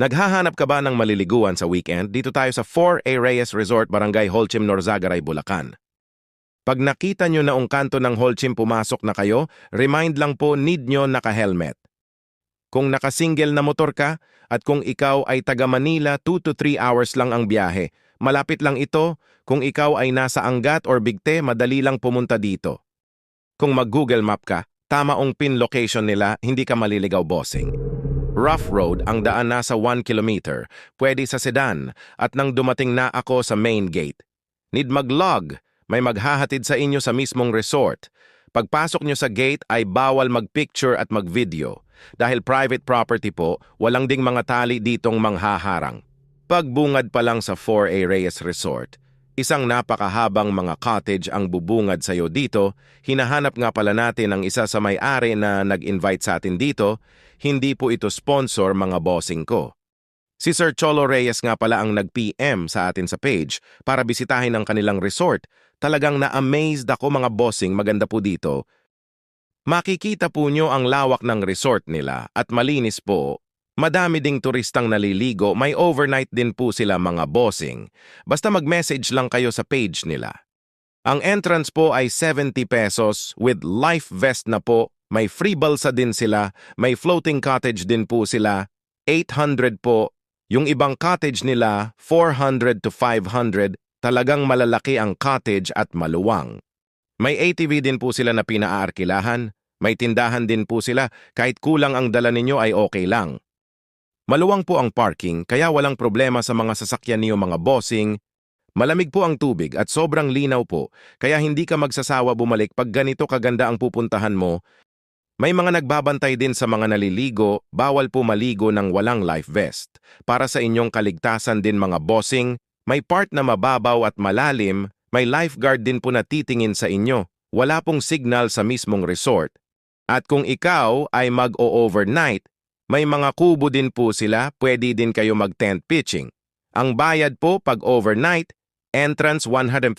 Naghahanap ka ba ng maliliguan sa weekend? Dito tayo sa 4A Reyes Resort, Barangay Holchim, Norzagaray, Bulacan. Pag nakita nyo na ungkanto ng Holchim pumasok na kayo, remind lang po need nyo naka-helmet. Kung nakasingle na motor ka at kung ikaw ay taga Manila, 2 to 3 hours lang ang biyahe. Malapit lang ito. Kung ikaw ay nasa Angat or Bigte, madali lang pumunta dito. Kung mag-Google Map ka, tamaong pin location nila, hindi ka maliligaw bossing. Rough road ang daan nasa 1 kilometer, pwede sa sedan, at nang dumating na ako sa main gate. Need mag-log, may maghahatid sa inyo sa mismong resort. Pagpasok nyo sa gate ay bawal mag-picture at mag-video. Dahil private property po, walang ding mga tali ditong manghaharang. Pagbungad pa lang sa 4A Reyes Resort, isang napakahabang mga cottage ang bubungad sa'yo dito, hinahanap nga pala natin ang isa sa may-ari na nag-invite sa atin dito, hindi po ito sponsor mga bossing ko. Si Sir Cholo Reyes nga pala ang nag-PM sa atin sa page para bisitahin ang kanilang resort. Talagang na-amazed ako mga bossing maganda po dito. Makikita po nyo ang lawak ng resort nila at malinis po. Madami ding turistang naliligo, may overnight din po sila mga bossing. Basta mag-message lang kayo sa page nila. Ang entrance po ay 70 pesos with life vest na po, may free balsa din sila, may floating cottage din po sila, 800 po. Yung ibang cottage nila, 400 to 500, talagang malalaki ang cottage at maluwang. May ATV din po sila na pinaarkilahan, may tindahan din po sila, kahit kulang ang dala ninyo ay okay lang. Maluwang po ang parking, kaya walang problema sa mga sasakyan niyo mga bossing. Malamig po ang tubig at sobrang linaw po, kaya hindi ka magsasawa bumalik pag ganito kaganda ang pupuntahan mo. May mga nagbabantay din sa mga naliligo, bawal po maligo ng walang life vest. Para sa inyong kaligtasan din mga bossing, may part na mababaw at malalim, may lifeguard din po na titingin sa inyo. Wala pong signal sa mismong resort. At kung ikaw ay mag-o-overnight, may mga kubo din po sila, pwede din kayo mag-tent pitching. Ang bayad po pag overnight, entrance 150.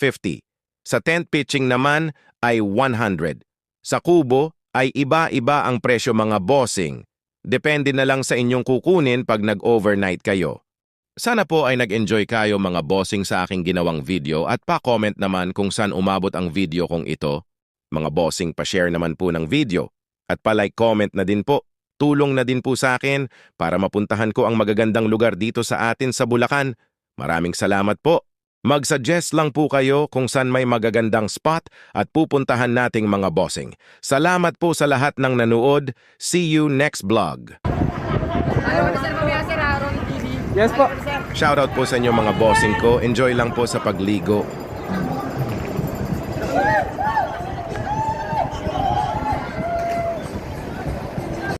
Sa tent pitching naman ay 100. Sa kubo ay iba-iba ang presyo mga bossing. Depende na lang sa inyong kukunin pag nag-overnight kayo. Sana po ay nag-enjoy kayo mga bossing sa aking ginawang video at pa-comment naman kung saan umabot ang video kong ito. Mga bossing pa-share naman po ng video at pa-like comment na din po. Tulong na din po sa akin para mapuntahan ko ang magagandang lugar dito sa atin sa Bulacan. Maraming salamat po. Mag-suggest lang po kayo kung saan may magagandang spot at pupuntahan nating mga bossing. Salamat po sa lahat ng nanood. See you next vlog. Yes po. Shoutout po sa inyo mga bossing ko. Enjoy lang po sa pagligo.